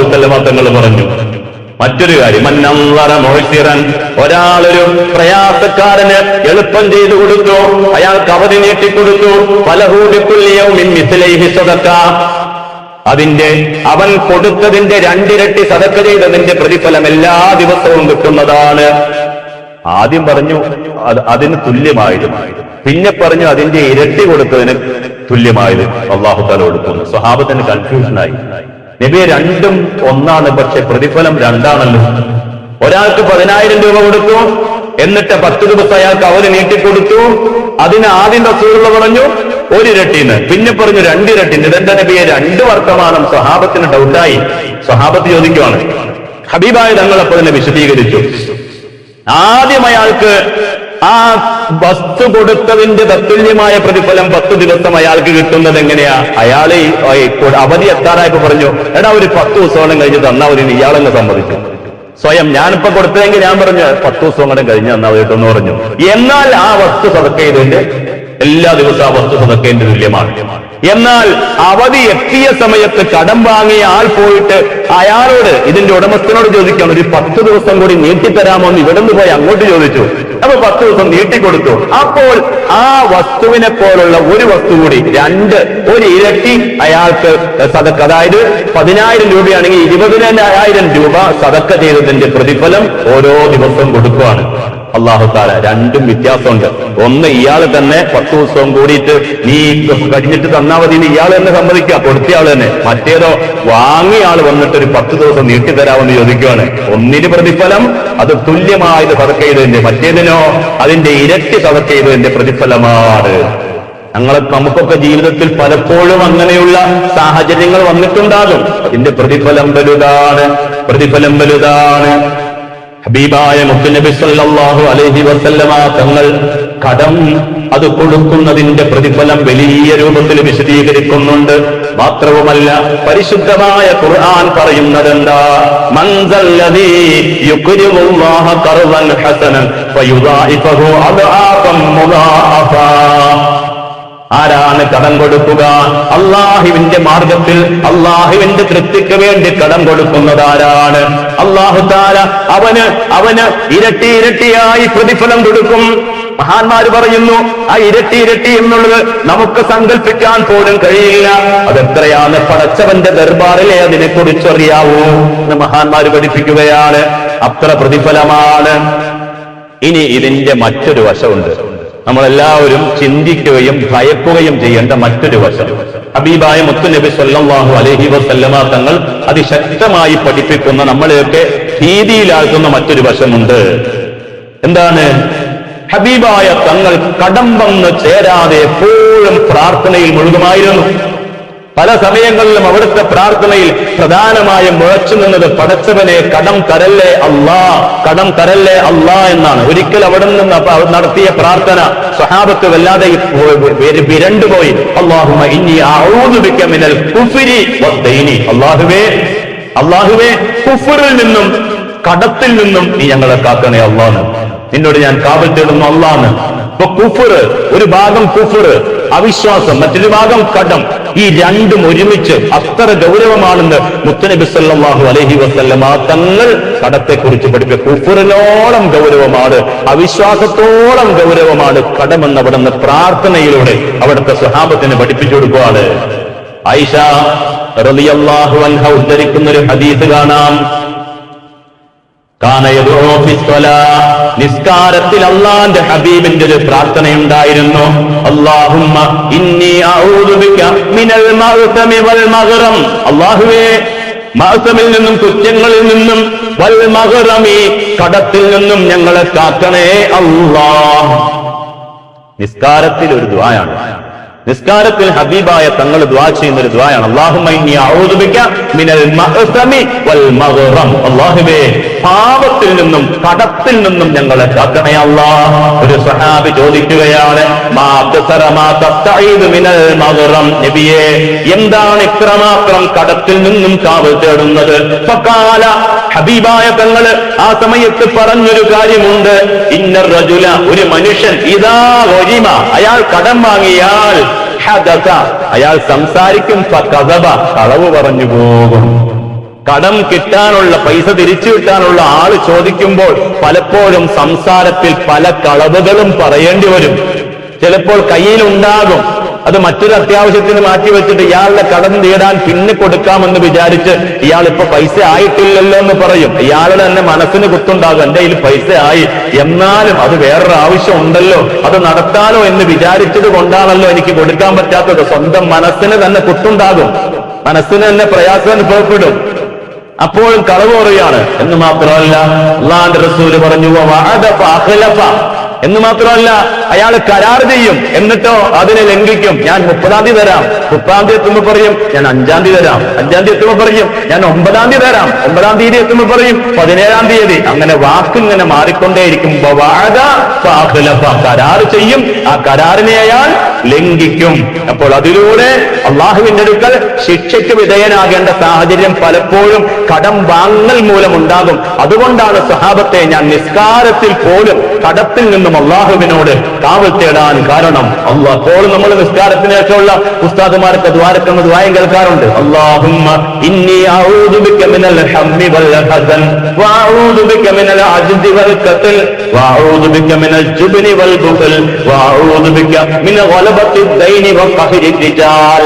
വസല്ലമ തങ്ങൾ പറഞ്ഞു. മറ്റൊരു കാര്യം. മുഹസിറൻ. ഒരാളൊരു പ്രയാസക്കാരന് എളുപ്പം ചെയ്തു കൊടുത്തു. അയാൾക്ക് അവധി നീട്ടിക്കൊടുത്തു. പലഹൂടിക്കുള്ളിയവും മിഥിലൈഹി സദക്ക അതിന്റെ അവൻ കൊടുത്തതിന്റെ രണ്ടിരട്ടി സദക്ക ചെയ്തതിന്റെ പ്രതിഫലം എല്ലാ ദിവസവും കിട്ടുന്നതാണ്. ആദ്യം പറഞ്ഞു അതിന് തുല്യമായതും. പിന്നെ പറഞ്ഞു അതിന്റെ ഇരട്ടി കൊടുത്തതിന് തുല്യമായത് അള്ളാഹു താല കൊടുക്കുന്നു. സ്വഹാബത്തിന് കൺഫ്യൂഷനായി നബിയെ രണ്ടും ഒന്നാണ് പക്ഷെ പ്രതിഫലം രണ്ടാണല്ലോ. ഒരാൾക്ക് പതിനായിരം രൂപ കൊടുത്തു എന്നിട്ട് പത്ത് ദിവസം അയാൾക്ക് അവർ നീട്ടിക്കൊടുത്തു. അതിന് ആദ്യം റസൂലുള്ള പറഞ്ഞു ഒരു ഇരട്ടിന്ന് പിന്നെ പറഞ്ഞു രണ്ടിരട്ടിന്ന്. ഇതെന്താ നബിയെ? രണ്ട് വർത്തമാനം സ്വഹാബത്തിന് ഡൗട്ടായി സ്വഹാബത്ത് ചോദിക്കുവാണ് ഹബീബായ തങ്ങൾ അപ്പോൾ തന്നെ വിശദീകരിച്ചു. ആദ്യം അയാൾക്ക് ആ വസ്തു കൊടുത്തതിന്റെ തത്തുല്യമായ പ്രതിഫലം പത്ത് ദിവസം അയാൾക്ക് കിട്ടുന്നത് എങ്ങനെയാ? അയാളെ അവധി എത്താറായപ്പോ പറഞ്ഞു എടാ ഒരു പത്ത് ദിവസത്തോളം കഴിഞ്ഞ് തന്നാ ഒരു ഇയാളെന്ന് സമ്മതിച്ചു സ്വയം ഞാനിപ്പോ കൊടുത്തതെങ്കിൽ ഞാൻ പറഞ്ഞു പത്ത് ദിവസം കൂടെ കഴിഞ്ഞ് തന്നാ മതി കേട്ടോ പറഞ്ഞു. എന്നാൽ ആ വസ്തു സതക്ക ചെയ്തതിന്റെ എല്ലാ ദിവസവും ആ വസ്തു സതക്കേന്റെ തുല്യമാണ്. എന്നാൽ അവധി എത്തിയ സമയത്ത് കടം വാങ്ങിയ ആൾ പോയിട്ട് അയാളോട് ഇതിന്റെ ഉടമസ്ഥനോട് ചോദിക്കണം ഒരു പത്ത് ദിവസം കൂടി നീട്ടിത്തരാമോ എന്ന് ഇവിടെ നിന്ന് പോയി അങ്ങോട്ട് ചോദിച്ചു. അപ്പൊ പത്ത് ദിവസം നീട്ടിക്കൊടുത്തു. അപ്പോൾ ആ വസ്തുവിനെ പോലുള്ള ഒരു വസ്തു കൂടി രണ്ട് ഒരു ഇരട്ടി അയാൾക്ക് സതക്ക അതായത് പതിനായിരം രൂപയാണെങ്കിൽ ഇരുപതിനായിരം രൂപ സതക്ക ചെയ്തതിന്റെ പ്രതിഫലം ഓരോ ദിവസവും കൊടുക്കുകയാണ് അള്ളാഹു താല രണ്ടും വ്യത്യാസമുണ്ട്. ഒന്ന് ഇയാൾ തന്നെ പത്ത് ദിവസവും കൂടിയിട്ട് നീ കഴിഞ്ഞിട്ട് തന്നാ മതി ഇയാൾ തന്നെ സമ്മതിക്കുക. കൊടുത്തയാൾ തന്നെ. മറ്റേതോ വാങ്ങിയ ആൾ വന്നിട്ട് ഒരു പത്ത് ദിവസം നീട്ടിത്തരാമെന്ന് ചോദിക്കുകയാണ് ഒന്നിന് പ്രതിഫലം അത് തുല്യമായത് സതക്ക ചെയ്തതിന്റെ മറ്റേതിനോ അതിന്റെ ഇരട്ടി സതക്ക ചെയ്തതിന്റെ പ്രതിഫലമാണ്. ഞങ്ങളെ നമുക്കൊക്കെ ജീവിതത്തിൽ പലപ്പോഴും അങ്ങനെയുള്ള സാഹചര്യങ്ങൾ വന്നിട്ടുണ്ടാകും. അതിന്റെ പ്രതിഫലം വലുതാണ് പ്രതിഫലം വലുതാണ്. ഹബീബായ മുത്തുനബി സല്ലല്ലാഹു അലൈഹി വസല്ലമ തങ്ങൾ കടം അത് കൊടുക്കുന്നതിന്റെ പ്രതിഫലം വലിയ രൂപത്തിൽ വിശദീകരിക്കുന്നുണ്ട്. മാത്രവുമല്ല പരിശുദ്ധമായ ഖുർആൻ പറയുന്നത് എന്താ മൻസല്ലദീ ആരാണ് കടം കൊടുക്കുക? അള്ളാഹുവിന്റെ മാർഗത്തിൽ അള്ളാഹുവിന്റെ തൃപ്തിക്ക് വേണ്ടി കടം കൊടുക്കുന്നത് ആരാണ്? അള്ളാഹു താര അവന് അവന് ഇരട്ടി ഇരട്ടിയായി പ്രതിഫലം കൊടുക്കും. മഹാന്മാര് പറയുന്നു ആ ഇരട്ടി ഇരട്ടി എന്നുള്ളത് നമുക്ക് സങ്കല്പിക്കാൻ പോലും കഴിയില്ല. അതെത്രയാണ് പടച്ചവന്റെ ദർബാറിലെ അതിനെ കുറിച്ചറിയാവൂ എന്ന് മഹാന്മാര് പഠിപ്പിക്കുകയാണ്. അത്ര പ്രതിഫലമാണ്. ഇനി ഇതിന്റെ മറ്റൊരു വശമുണ്ട്. നമ്മളെല്ലാവരും ചിന്തിക്കുകയും ഭയക്കുകയും ചെയ്യേണ്ട മറ്റൊരു വശം. ഹബീബായ മുത്തുനബി സല്ലാഹു അലഹി വസല്ലമ തങ്ങൾ അതിശക്തമായി പഠിപ്പിക്കുന്ന നമ്മളെയൊക്കെ ഭീതിയിലാക്കുന്ന മറ്റൊരു വശമുണ്ട്. എന്താണ്? ഹബീബായ തങ്ങൾ കടം വന്ന് ചേരാതെ എപ്പോഴും പ്രാർത്ഥനയിൽ മുഴുകുമായിരുന്നു. പല സമയങ്ങളിലും അവിടുത്തെ പ്രാർത്ഥനയിൽ പ്രധാനമായും മുഴച്ചു നിന്നത് പടച്ചവനെ കടം തരല്ലേ അള്ളാ കടം തരല്ലേ അള്ളാ എന്നാണ്. ഒരിക്കൽ അവിടെ നിന്ന് നടത്തിയ പ്രാർത്ഥന സ്വഹാബത്ത് വല്ലാതെ വിരണ്ടുപോയി അള്ളാഹുമ അള്ളാഹുവേ അള്ളാഹുവേ കുഫറിൽ നിന്നും കടത്തിൽ നിന്നും നീ ഞങ്ങളെ കാക്കണേ അള്ളാന്ന്. നിന്നോട് ഞാൻ കാവൽ തേടുന്നു അള്ളാന്ന്. ഇപ്പൊ കുഫർ ഒരു ഭാഗം കുഫർ അവിശ്വാസം മറ്റൊരു ഭാഗം കടം. ഈ രണ്ടും ഒരുമിച്ച് അത്ര ഗൗരവമാണെന്ന് മുത്തനബി സല്ലല്ലാഹു അലൈഹി വസല്ലമ തങ്ങൾ കടത്തെ കുറിച്ച് പഠിപ്പിച്ച കുഫറിനോളം ഗൗരവമാണ് അവിശ്വാസത്തോളം ഗൗരവമാണ് കടമെന്ന് അവിടെ നിന്ന് പ്രാർത്ഥനയിലൂടെ അവിടുത്തെ സ്വഹാബത്തിന് പഠിപ്പിച്ചു കൊടുക്കുകയാണ് ഐഷ റളിയല്ലാഹു അൻഹ ഉദ്ധരിക്കുന്ന ഒരു ഹദീസ് കാണാം. നിസ്കാരത്തിൽ അള്ളാന്റെ ഹബീബിന്റെ ഒരു പ്രാർത്ഥനയുണ്ടായിരുന്നു. ഇന്നി മിനൽ വൽ അല്ലാഹുവേ മഅ്തമിൽ നിന്നും കുറ്റങ്ങളിൽ നിന്നും വൽ മഗ്റമി കടത്തിൽ നിന്നും ഞങ്ങളെ കാക്കണേ അള്ളാ നിസ്കാരത്തിൽ ഒരു ദ്വായാണ്. നിസ്കാരത്തിൽ ഹബീബായ തങ്ങൾ ദ്വാ ചെയ്യുന്ന ഒരു ദ്വായാണ്. അല്ലാഹുമ്മ ഇന്നി മിനൽ വൽ മഗ്റം. അല്ലാഹുവേ പാപത്തിൽ നിന്നും കടത്തിൽ നിന്നും ഞങ്ങളെ കാക്കണയല്ല ഒരു സഹാബി ചോദിക്കുകയാണ് നബിയേ എന്താണ് ഇത്രമാത്രം കടത്തിൽ നിന്നും കാവൽ തേടുന്നത്? ഹബീബായ തങ്ങൾ ആ സമയത്ത് പറഞ്ഞൊരു കാര്യമുണ്ട്. ഇന്നർ റജുല ഒരു മനുഷ്യൻ ഇതാ ഒരിമ അയാൾ കടം വാങ്ങിയാൽ അയാൾ സംസാരിക്കും കളവ് പറഞ്ഞു പോകും. കടം കിട്ടാനുള്ള പൈസ തിരിച്ചു കിട്ടാനുള്ള ആൾ ചോദിക്കുമ്പോൾ പലപ്പോഴും സംസാരത്തിൽ പല കളവുകളും പറയേണ്ടി വരും. ചിലപ്പോൾ കയ്യിലുണ്ടാകും. അത് മറ്റൊരു അത്യാവശ്യത്തിന് മാറ്റി വെച്ചിട്ട് ഇയാളുടെ കടം തീടാൻ പിന്നെ കൊടുക്കാമെന്ന് വിചാരിച്ച് ഇയാൾ ഇപ്പൊ പൈസ ആയിട്ടില്ലല്ലോ എന്ന് പറയും. ഇയാളുടെ തന്നെ മനസ്സിന് കുത്തുണ്ടാകും. എന്റെ കയ്യിൽ പൈസ ആയി. എന്നാലും അത് വേറൊരു ആവശ്യം ഉണ്ടല്ലോ. അത് നടത്താലോ എന്ന് വിചാരിച്ചത് കൊണ്ടാണല്ലോ എനിക്ക് കൊടുക്കാൻ പറ്റാത്തത്. സ്വന്തം മനസ്സിന് തന്നെ കുത്തുണ്ടാകും. മനസ്സിന് തന്നെ പ്രയാസം അനുഭവപ്പെടും. അപ്പോഴും കളവ് പറയുകയാണ് എന്ന് മാത്രമല്ല അള്ളാന്റെ റസൂൽ പറഞ്ഞു. എന്ന് മാത്രമല്ല അയാൾ കരാർ ചെയ്യും. എന്നിട്ടോ അതിനെ ലംഘിക്കും. ഞാൻ മുപ്പതാം തീയതി തരാം മുപ്പതാം തീയതി എത്തുമ്പോൾ പറയും ഞാൻ അഞ്ചാം തീയതി തരാം അഞ്ചാം തീയതി എത്തുമ്പോൾ പറയും ഞാൻ ഒമ്പതാം തീയതി തരാം ഒമ്പതാം തീയതി എത്തുമ്പോൾ പറയും പതിനേഴാം തീയതി. അങ്ങനെ വാക്ക് ഇങ്ങനെ മാറിക്കൊണ്ടേയിരിക്കും. കരാർ ചെയ്യും. ആ കരാറിനെ അയാൾ ലംഘിക്കും. അപ്പോൾ അതിലൂടെ അള്ളാഹുവിന്റെ അടുക്കൽ ശിക്ഷയ്ക്ക് വിധേയനാകേണ്ട സാഹചര്യം പലപ്പോഴും കടം വാങ്ങൽ മൂലമുണ്ടാകും. അതുകൊണ്ടാണ് സഹാബത്തെ ഞാൻ നിസ്കാരത്തിൽ പോലും കടത്തിൽ നിന്നും അള്ളാഹുവിനോട് കാവൽ തേടാൻ കാരണം. അള്ളാഹ് അപ്പോൾ നമ്മൾ നിസ്കാരത്തിന് ശേഷമുള്ള ഉസ്താദുമാർക്ക് ദ്വാരക്കുന്ന ദ്വായം കേൾക്കാറുണ്ട്. ഇന്നി അഊദു ബിക മിനൽ ഹമ്മി വൽ ഹസൻ ബിക മിനൽ വൽ ബിക മിനൽ വൽ ബിക ദൈനി റിജാൽ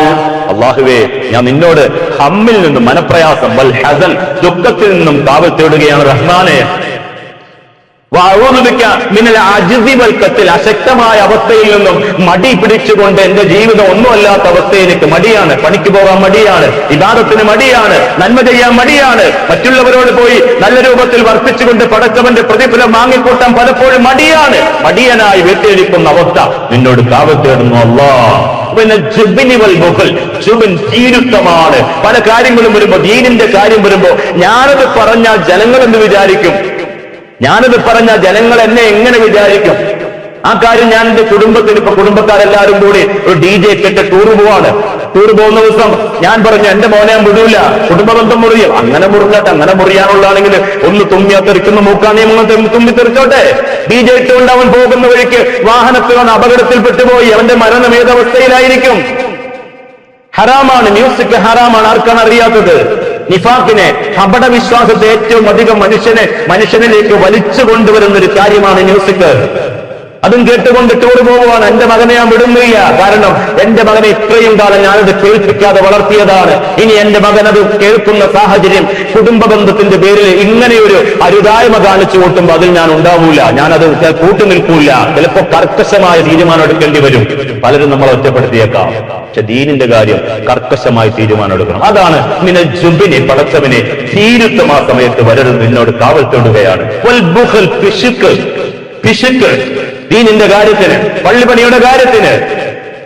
അള്ളാഹുവേ ഞാൻ നിന്നോട് ഹമ്മിൽ നിന്നും മനപ്രയാസം വൽ ഹസൻ ദുഃഖത്തിൽ നിന്നും കാവൽ തേടുകയാണ് റഹ്മാനെ. വഅഊദുബിക മിനൽ അജ്സി കത്തിൽ അശക്തമായ അവസ്ഥയിൽ നിന്നും മടി പിടിച്ചുകൊണ്ട് എന്റെ ജീവിതം ഒന്നുമല്ലാത്ത അവസ്ഥ എനിക്ക് മടിയാണ്. പണിക്ക് പോകാൻ മടിയാണ്. വിവാദത്തിന് മടിയാണ്. നന്മ ചെയ്യാൻ മടിയാണ്. മറ്റുള്ളവരോട് പോയി നല്ല രൂപത്തിൽ വർത്തിച്ചുകൊണ്ട് പടച്ചവന്റെ പ്രതിഫലം വാങ്ങിക്കൂട്ടാൻ പലപ്പോഴും മടിയാണ്. മടിയനായി വീട്ടിലിരിക്കുന്ന അവസ്ഥ നിന്നോട് കാവത്തേടുന്നു അല്ലാ പിന്നെ പല കാര്യങ്ങളും വരുമ്പോ ദീനിന്റെ കാര്യം വരുമ്പോ ഞാനത് പറഞ്ഞാൽ ജനങ്ങൾ എന്ന് വിചാരിക്കും? ഞാനത് പറഞ്ഞ ജനങ്ങൾ എന്നെ എങ്ങനെ വിചാരിക്കും? ആ കാര്യം ഞാൻ എന്റെ കുടുംബത്തിന് ഇപ്പൊ കുടുംബക്കാരെല്ലാരും കൂടി ഒരു ഡി ജെ കെട്ട് ടൂർ പോവാണ്. ടൂർ പോകുന്ന ദിവസം ഞാൻ പറഞ്ഞു എന്റെ മോനെ ഞാൻ വിടൂല. കുടുംബ ബന്ധം മുറിയും. അങ്ങനെ മുറിഞ്ഞാട്ടെ അങ്ങനെ മുറിയാനുള്ളതാണെങ്കിൽ ഒന്ന് തുമ്മിയാ തെറിക്കുന്ന മൂക്കാണി തുമ്മി തെറിച്ചോട്ടെ. ഡി ജെ ഇട്ടുകൊണ്ട് അവൻ പോകുന്ന വഴിക്ക് വാഹനത്തിൽ അവൻ അപകടത്തിൽപ്പെട്ടുപോയി അവന്റെ മരണം ഏതവസ്ഥയിലായിരിക്കും? ഹറാമാണ്. മ്യൂസിക് ഹറാമാണ്. ആർക്കാണ് അറിയാത്തത്? നിഫാഖിനെ അപടവിശ്വാസത്തെ ഏറ്റവും അധികം മനുഷ്യനെ മനുഷ്യനിലേക്ക് വലിച്ചു കൊണ്ടുവരുന്ന ഒരു കാര്യമാണ് മ്യൂസിക് അതും കേട്ടുകൊണ്ട് ടൂർ പോവുകയാണ് എന്റെ മകനെ ഞാൻ വിടുന്നില്ല. കാരണം എന്റെ മകനെ ഇത്രയും കാലം ഞാനത് കേൾപ്പിക്കാതെ വളർത്തിയതാണ്. ഇനി എന്റെ മകൻ അത് കേൾക്കുന്ന സാഹചര്യം കുടുംബ ബന്ധത്തിന്റെ പേരിൽ ഇങ്ങനെയൊരു അരുതായ്മ കാണിച്ചു കൂട്ടുമ്പോൾ അതിൽ ഞാൻ ഉണ്ടാവൂല. ഞാനത് കൂട്ടു നിൽക്കൂല. ചിലപ്പോ കർക്കശമായ തീരുമാനം എടുക്കേണ്ടി വരും. പലരും നമ്മളെ ഒറ്റപ്പെടുത്തിയേക്കാം. പക്ഷെ ദീനിന്റെ കാര്യം കർക്കശമായി തീരുമാനം എടുക്കണം. അതാണ് മിന ജുബിനെ പടച്ചവനെ തീരുത്തം ആ സമയത്ത് വരരുത്. നിന്നോട് കാവൽ തൊടുകയാണ്. പിശുക്ക് പിശുക്ക് ദീനിന്റെ കാര്യത്തിന് പള്ളിപ്പണിയുടെ കാര്യത്തിന്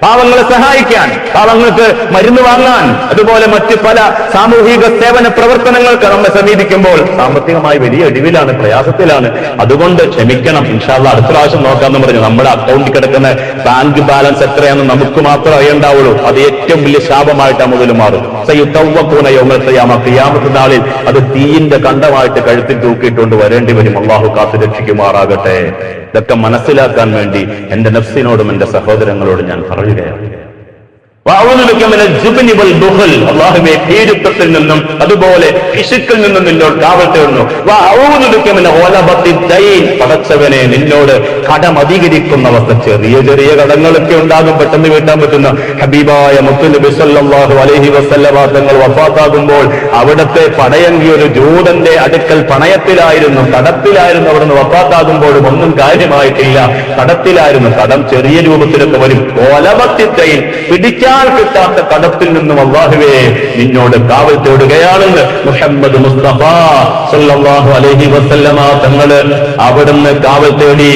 പാവങ്ങളെ സഹായിക്കാൻ പാവങ്ങൾക്ക് മരുന്ന് വാങ്ങാൻ അതുപോലെ മറ്റ് പല സാമൂഹിക സേവന പ്രവർത്തനങ്ങൾക്ക് നമ്മെ സമീപിക്കുമ്പോൾ സാമ്പത്തികമായി വലിയ ഇടിവിലാണ് പ്രയാസത്തിലാണ്. അതുകൊണ്ട് ക്ഷമിക്കണം. ഇൻഷാല്ല അടുത്ത പ്രാവശ്യം നോക്കാന്ന് പറഞ്ഞു. നമ്മുടെ അക്കൗണ്ടിൽ കിടക്കുന്ന ബാങ്ക് ബാലൻസ് എത്രയാണെന്ന് നമുക്ക് മാത്രം അറിയണ്ടാവുള്ളൂ. അത് ഏറ്റവും വലിയ ശാപമായിട്ട് മുതൽ മാറും. സയ്യുത്തവ്വക്കൂന യോമത്തയാമ ക്രിയാമത്ത് നാളിൽ അത് തീയിന്റെ കണ്ടമായിട്ട് കഴുത്തിൽ തൂക്കിയിട്ടുണ്ട്. വരേണ്ടി വരും. അള്ളാഹു കാത്തു രക്ഷിക്കുമാറാകട്ടെ ഇതൊക്കെ മനസ്സിലാക്കാൻ വേണ്ടി എന്റെ നഫ്സിനോടും എന്റെ സഹോദരങ്ങളോടും ഞാൻ പറയുകയാണ്. അള്ളാഹുവെ ഭീരുത്വത്തിൽ നിന്നും അതുപോലെ പിശുക്കിൽ നിന്നും നിന്നോട് കാവൽ തേടുന്നു. പടച്ചവനെ നിന്നോട് കടം അധികരിക്കുന്ന അവസ്ഥ. ചെറിയ ചെറിയ കടങ്ങളൊക്കെ ഉണ്ടാകും പെട്ടെന്ന് വീട്ടാൻ പറ്റുന്ന. ഹബീബായ മുത്തുനബി അലഹി വസല്ലമ തങ്ങൾ വഫാത്താകുമ്പോൾ അവിടുത്തെ പടയങ്കി ഒരു ജൂതന്റെ അടുക്കൽ പണയത്തിലായിരുന്നു കടത്തിലായിരുന്നു അവിടുന്ന് വഫാത്താകുമ്പോഴും ഒന്നും കാര്യമായിട്ടില്ല. കടത്തിലായിരുന്നു കടം ചെറിയ രൂപത്തിലൊക്കെ വരും. ഓലപത്തിത്തൈൻ പിടിക്കാൻ കിട്ടാത്ത കടത്തിൽ നിന്നും അള്ളാഹുവേ നിന്നോട് കാവൽ തേടുകയാണെന്ന് മുഹമ്മദ് മുസ്തഫ അലൈഹി വസല്ലമ തങ്ങൾ അവിടുന്ന് കാവൽ തേടി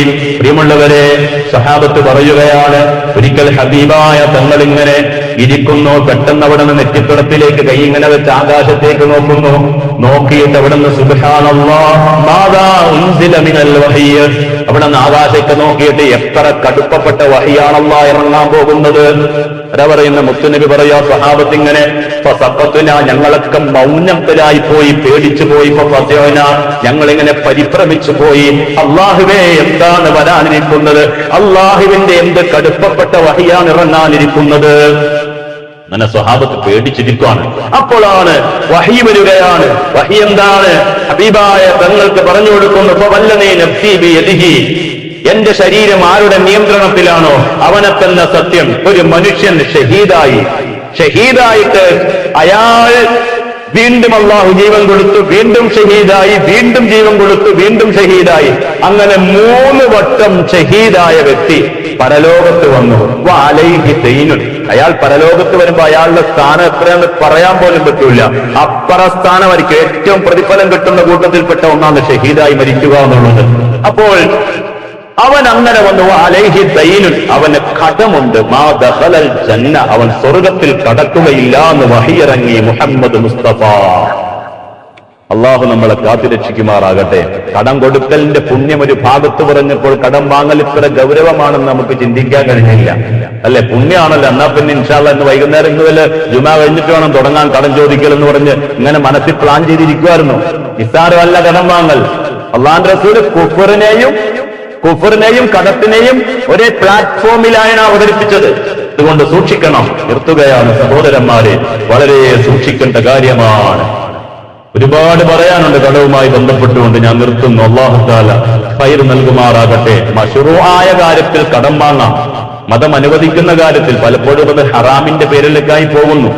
പ്രിയമുള്ളവരെ സഹാബത്ത് പറയുകയാണ് ഒരിക്കൽ ഹബീബായ തങ്ങൾ ഇങ്ങനെ ഇരിക്കുന്നു പെട്ടെന്ന് അവിടെ നിന്ന് നെറ്റിപ്പുറത്തിലേക്ക് കൈ ഇങ്ങനെ വെച്ച് ആകാശത്തേക്ക് നോക്കുന്നു. നോക്കിയിട്ട് അവിടെ നിന്ന് അവിടെ നിന്ന് ആകാശത്ത് നോക്കിയിട്ട് എത്ര കടുപ്പപ്പെട്ട വഹിയാണല്ല ഇറങ്ങാൻ പോകുന്നത്. പറയുന്ന? മുത്തുനബി പറയാ സപ്പത്തിന ഞങ്ങളൊക്കെ മൗനത്തിലായി പോയി പേടിച്ചു പോയി ഞങ്ങളിങ്ങനെ പരിഭ്രമിച്ചു പോയി. അള്ളാഹുവേ എന്താണ് വരാനിരിക്കുന്നത്? അള്ളാഹുവിന്റെ എന്ത് കടുപ്പപ്പെട്ട വഹിയാണ് ഇറങ്ങാനിരിക്കുന്നത്? അങ്ങനെ സ്വഹാബത്ത് പേടിച്ചിരിക്കുകയാണ് അപ്പോഴാണ് വഹി വരികയാണ് വഹി എന്താണ്? ഹബീബായ തങ്ങൾക്ക് പറഞ്ഞു കൊടുക്കുന്നു. എന്റെ ശരീരം ആരുടെ നിയന്ത്രണത്തിലാണോ? അവനെ തന്നെ സത്യം ഒരു മനുഷ്യൻ ഷഹീദായി. ഷഹീദായിട്ട് അയാൾ വീണ്ടും അള്ളാഹു ജീവൻ കൊടുത്തു വീണ്ടും ഷഹീദായി വീണ്ടും ജീവൻ കൊടുത്തു വീണ്ടും ഷഹീദായി. അങ്ങനെ മൂന്ന് വട്ടം ഷഹീദായ വ്യക്തി പരലോകത്ത് വന്നു. വാലൈഹി തെയ്നുൻ അയാൾ പരലോകത്ത് വരുമ്പോ അയാളുടെ സ്ഥാനം എത്രയാണെന്ന് പറയാൻ പോലും പറ്റൂല. അപ്പറ സ്ഥാനം അവർക്ക് ഏറ്റവും പ്രതിഫലം കിട്ടുന്ന കൂട്ടത്തിൽപ്പെട്ട ഒന്നാണ് ഷഹീദായി മരിക്കുക എന്നുള്ളത്. അപ്പോൾ അവൻ അങ്ങനെ വന്നു. അലൈഹി ദൈനുൻ അവന് കടമുണ്ട് മാ ദഹലൽ ജന്ന അവൻ സ്വർഗത്തിൽ കടക്കുകയില്ല എന്ന് വഹിയിറങ്ങി മുഹമ്മദ് മുസ്തഫ. അള്ളാഹു നമ്മളെ കാത്തിരക്ഷിക്കുമാറാകട്ടെ. കടം കൊടുക്കലിന്റെ പുണ്യം ഒരു ഭാഗത്ത് പറഞ്ഞപ്പോൾ കടം വാങ്ങൽ ഇത്ര ഗൗരവമാണെന്ന് നമുക്ക് ചിന്തിക്കാൻ കഴിഞ്ഞില്ല. അല്ലെ പുണ്യമാണല്ലോ എന്നാ പിന്നെ ഇൻഷാല്ല ഇന്ന് വൈകുന്നേരം ഇന്ന് വല്ല ജുമ കഴിഞ്ഞിട്ട് വേണം തുടങ്ങാൻ കടം ചോദിക്കൽ എന്ന് പറഞ്ഞ് ഇങ്ങനെ മനസ്സിൽ പ്ലാൻ ചെയ്തിരിക്കുമായിരുന്നു നിസ്സാരമല്ല കടം വാങ്ങൽ. അള്ളാന്റെ റസൂൽ കുഫറിനെയും കുഫറിനെയും കടത്തിനെയും ഒരേ പ്ലാറ്റ്ഫോമിലാണ് അവതരിപ്പിച്ചത്. അതുകൊണ്ട് സൂക്ഷിക്കണം. നിർത്തുകയാണ് സഹോദരന്മാരെ. വളരെ സൂക്ഷിക്കേണ്ട കാര്യമാണ്. ഒരുപാട് പറയാനുണ്ട് കടവുമായി ബന്ധപ്പെട്ടുകൊണ്ട് ഞാൻ നിർത്തുന്നു. അള്ളാഹു പൈർ നൽകുമാറാകട്ടെ. മഷുറുവായ കാര്യത്തിൽ കടം വാങ്ങാം. മതം അനുവദിക്കുന്ന കാര്യത്തിൽ പലപ്പോഴും അത് ഹറാമിന്റെ പേരിലേക്കായി പോകുന്നു.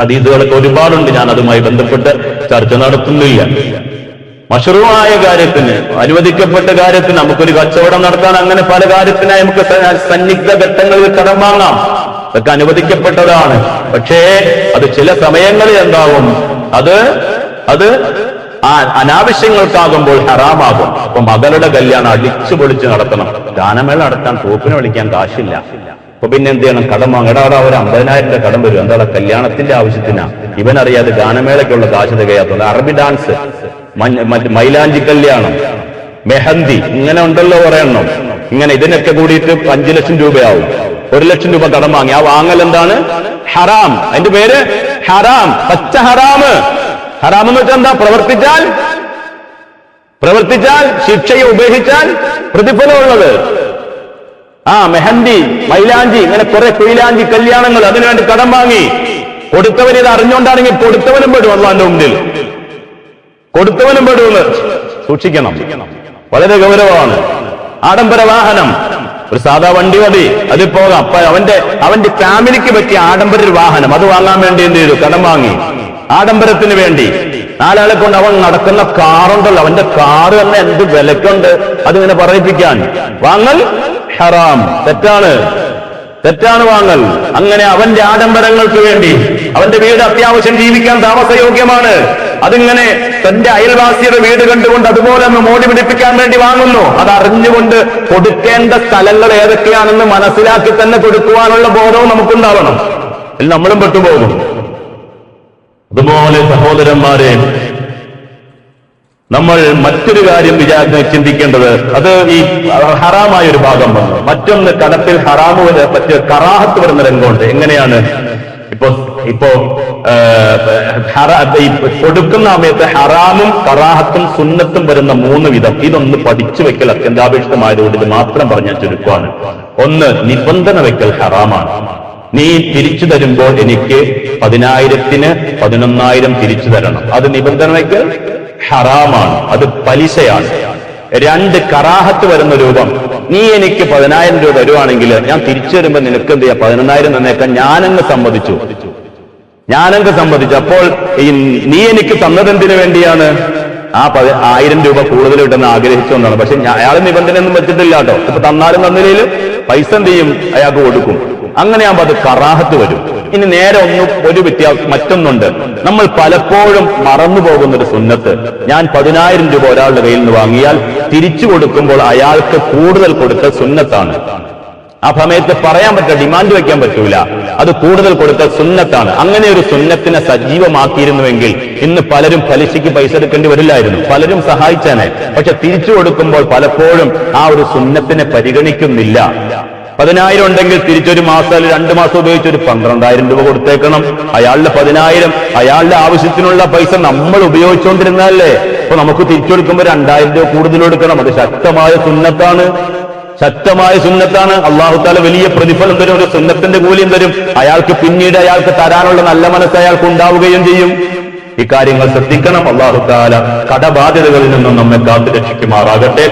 ഹദീസുകളൊക്കെ ഒരുപാടുണ്ട് ഞാൻ അതുമായി ബന്ധപ്പെട്ട് ചർച്ച നടത്തുന്നില്ല. മഷറുവായ കാര്യത്തിന് അനുവദിക്കപ്പെട്ട കാര്യത്തിന് നമുക്കൊരു കച്ചവടം നടത്താൻ അങ്ങനെ പല കാര്യത്തിനായി നമുക്ക് സന്നിഗ്ധ ഘട്ടങ്ങളിൽ കടം വാങ്ങാം. അതൊക്കെ അനുവദിക്കപ്പെട്ടതാണ്. പക്ഷേ അത് ചില സമയങ്ങളിൽ എന്താവും? അത് അത് ആ അനാവശ്യങ്ങൾക്കാകുമ്പോൾ ഹറാമാകും. അപ്പൊ മകളുടെ കല്യാണം അടിച്ചു പൊളിച്ച് നടത്തണം. ഗാനമേള നടത്താൻ തോപ്പിനെ വിളിക്കാൻ കാശില്ല. അപ്പൊ പിന്നെ എന്ത് ചെയ്യണം? കടം എടാ, ഒരു അമ്പതിനായിരം രൂപ കടം വരും. എന്താ കല്യാണത്തിന്റെ ആവശ്യത്തിനാ? ഇവനറിയാതെ ഗാനമേളയ്ക്കുള്ള കാശ് തികയാത്തത്. അറബി ഡാൻസ് മൈലാഞ്ചി കല്യാണം മെഹന്തി ഇങ്ങനെ ഉണ്ടല്ലോ പറയണം ഇങ്ങനെ ഇതിനൊക്കെ കൂടിയിട്ട് അഞ്ചു ലക്ഷം രൂപയാവും. ഒരു ലക്ഷം രൂപ കടം വാങ്ങി. ആ വാങ്ങൽ എന്താണ്? ഹറാം. അതിന്റെ പേര് ഹറാം. പച്ച ഹറാമ് ഹറാം എന്ന് വെച്ചാൽ എന്താ? പ്രവർത്തിച്ചാൽ പ്രവർത്തിച്ചാൽ ശിക്ഷയെ ഉപേക്ഷിച്ചാൽ പ്രതിഫലമുള്ളത്. ആ മെഹന്തി മൈലാഞ്ചി ഇങ്ങനെ കുറെ കൊയിലാഞ്ചി കല്യാണങ്ങൾ അതിനുവേണ്ടി കടം വാങ്ങി. കൊടുത്തവൻ ഇത് അറിഞ്ഞുകൊണ്ടാണെങ്കിൽ കൊടുത്തവനും പെടും അള്ളാന്റെ മുമ്പിൽ. കൊടുത്തവനും പെടുമെന്ന് സൂക്ഷിക്കണം. വളരെ ഗൗരവമാണ്. ആഡംബര വാഹനം. ഒരു സാധാ വണ്ടി മതി. അതിൽ പോകാം. അവന്റെ അവന്റെ ഫാമിലിക്ക് പറ്റിയ ആഡംബര വാഹനം. അത് വാങ്ങാൻ വേണ്ടി എന്ത് ചെയ്തു? കടം വാങ്ങി. ആഡംബരത്തിന് വേണ്ടി. നാലാളെ കൊണ്ട് അവൻ നടക്കുന്ന കാറുണ്ടല്ലോ. അവന്റെ കാറ് തന്നെ എന്ത് വിലക്കുണ്ട്? അതിങ്ങനെ പറയിപ്പിക്കാൻ. വാങ്ങൽ ഹറാം. തെറ്റാണ്. തെറ്റാണ് വാങ്ങൽ. അങ്ങനെ അവന്റെ ആഡംബരങ്ങൾക്ക് വേണ്ടി അവന്റെ വീട് അത്യാവശ്യം ജീവിക്കാൻ താമസയോഗ്യമാണ്. അതിങ്ങനെ തന്റെ അയൽവാസിയുടെ വീട് കണ്ടുകൊണ്ട് അതുപോലെ ഒന്ന് മോടി പിടിപ്പിക്കാൻ വേണ്ടി വാങ്ങുന്നു. അത് അറിഞ്ഞുകൊണ്ട് കൊടുക്കേണ്ട സ്ഥലങ്ങൾ ഏതൊക്കെയാണെന്ന് മനസ്സിലാക്കി തന്നെ കൊടുക്കുവാനുള്ള ബോധവും നമുക്കുണ്ടാവണം. നമ്മളും പെട്ടുപോകും. അതുപോലെ സഹോദരന്മാരെ നമ്മൾ മറ്റൊരു കാര്യം വിചാരിച്ച് ചിന്തിക്കേണ്ടത് അത് ഈ ഹറാമായ ഒരു ഭാഗം വന്നു. മറ്റൊന്ന് കടത്തിൽ ഹറാമ് മറ്റ് കറാഹത്ത് വരുന്ന രംഗമുണ്ട്. എങ്ങനെയാണ്? ഇപ്പൊ ഇപ്പോ കൊടുക്കുന്ന സമയത്ത് ഹറാമും കറാഹത്തും സുന്നത്തും വരുന്ന മൂന്ന് വിധം. ഇതൊന്ന് പഠിച്ചു വെക്കൽ അത്യന്താപേക്ഷിതമായതുകൊണ്ട് ഇത് മാത്രം പറഞ്ഞാൽ ചുരുക്കമാണ് ഒന്ന് നിബന്ധന വെക്കൽ ഹറാമാണ്. നീ തിരിച്ചു തരുമ്പോൾ എനിക്ക് പതിനായിരത്തിന് പതിനൊന്നായിരം തിരിച്ചു തരണം. അത് നിബന്ധനയ്ക്ക് ഹറാമാണ്. അത് പലിശയാണ്. രണ്ട് കറാഹത്ത് വരുന്ന രൂപം. നീ എനിക്ക് പതിനായിരം രൂപ തരുവാണെങ്കിൽ ഞാൻ തിരിച്ചു വരുമ്പോൾ നിനക്ക് എന്ത് ചെയ്യാം? പതിനൊന്നായിരം തന്നേക്കാൻ ഞാനെന്ന് സമ്മതിച്ചു? ഞാനെന്ന് സമ്മതിച്ചു? അപ്പോൾ ഈ നീ എനിക്ക് തന്നതെന്തിനു വേണ്ടിയാണ്? ആ പതി ആയിരം രൂപ കൂടുതൽ കിട്ടുന്ന ആഗ്രഹിച്ചുകൊണ്ടാണ് പക്ഷെ അയാൾ നിബന്ധന ഒന്നും വെച്ചിട്ടില്ല കേട്ടോ. ഇപ്പൊ തന്നാലും തന്നില്ലേലും പൈസ എന്ത് ചെയ്യും? അയാൾക്ക് കൊടുക്കും. അങ്ങനെയാകുമ്പോ അത് കറാഹത്ത് വരും. ഇനി നേരെ ഒന്നും ഒരു വ്യത്യാസം മറ്റൊന്നുണ്ട്. നമ്മൾ പലപ്പോഴും മറന്നു പോകുന്ന ഒരു സുന്നത്ത്. ഞാൻ പതിനായിരം രൂപ ഒരാളുടെ കയ്യിൽ നിന്ന് വാങ്ങിയാൽ തിരിച്ചു കൊടുക്കുമ്പോൾ അയാൾക്ക് കൂടുതൽ കൊടുത്ത സുന്നത്താണ്. ആ സമയത്ത് പറയാൻ പറ്റില്ല ഡിമാൻഡ് വെക്കാൻ പറ്റൂല. അത് കൂടുതൽ കൊടുത്ത സുന്നത്താണ്. അങ്ങനെ ഒരു സുന്നത്തിനെ സജീവമാക്കിയിരുന്നുവെങ്കിൽ ഇന്ന് പലരും പലിശയ്ക്ക് പൈസ എടുക്കേണ്ടി വരില്ലായിരുന്നു. പലരും സഹായിച്ചാനായി പക്ഷെ തിരിച്ചു കൊടുക്കുമ്പോൾ പലപ്പോഴും ആ ഒരു സുന്നത്തിനെ പരിഗണിക്കുന്നില്ല. പതിനായിരം ഉണ്ടെങ്കിൽ തിരിച്ചൊരു മാസം അല്ലെങ്കിൽ രണ്ട് മാസം ഉപയോഗിച്ച് ഒരു പന്ത്രണ്ടായിരം രൂപ കൊടുത്തേക്കണം. അയാളുടെ പതിനായിരം അയാളുടെ ആവശ്യത്തിനുള്ള പൈസ നമ്മൾ ഉപയോഗിച്ചുകൊണ്ടിരുന്നതല്ലേ? അപ്പൊ നമുക്ക് തിരിച്ചു കൊടുക്കുമ്പോൾ രണ്ടായിരം രൂപ കൂടുതൽ കൊടുക്കണം. അത് ശക്തമായ സുന്നത്താണ്. ശക്തമായ സുന്നത്താണ്. അള്ളാഹു താല വലിയ പ്രതിഫലം തരും. ഒരു സുന്നത്തിന്റെ കൂലിയും തരും? അയാൾക്ക് പിന്നീട് അയാൾക്ക് തരാനുള്ള നല്ല മനസ്സ് അയാൾക്ക് ഉണ്ടാവുകയും ചെയ്യും. ഇക്കാര്യങ്ങൾ ശ്രദ്ധിക്കണം. അള്ളാഹു താല കടബാധ്യതകളിൽ നിന്നും നമ്മെ കാത്തു രക്ഷിക്കുമാറാകട്ടെ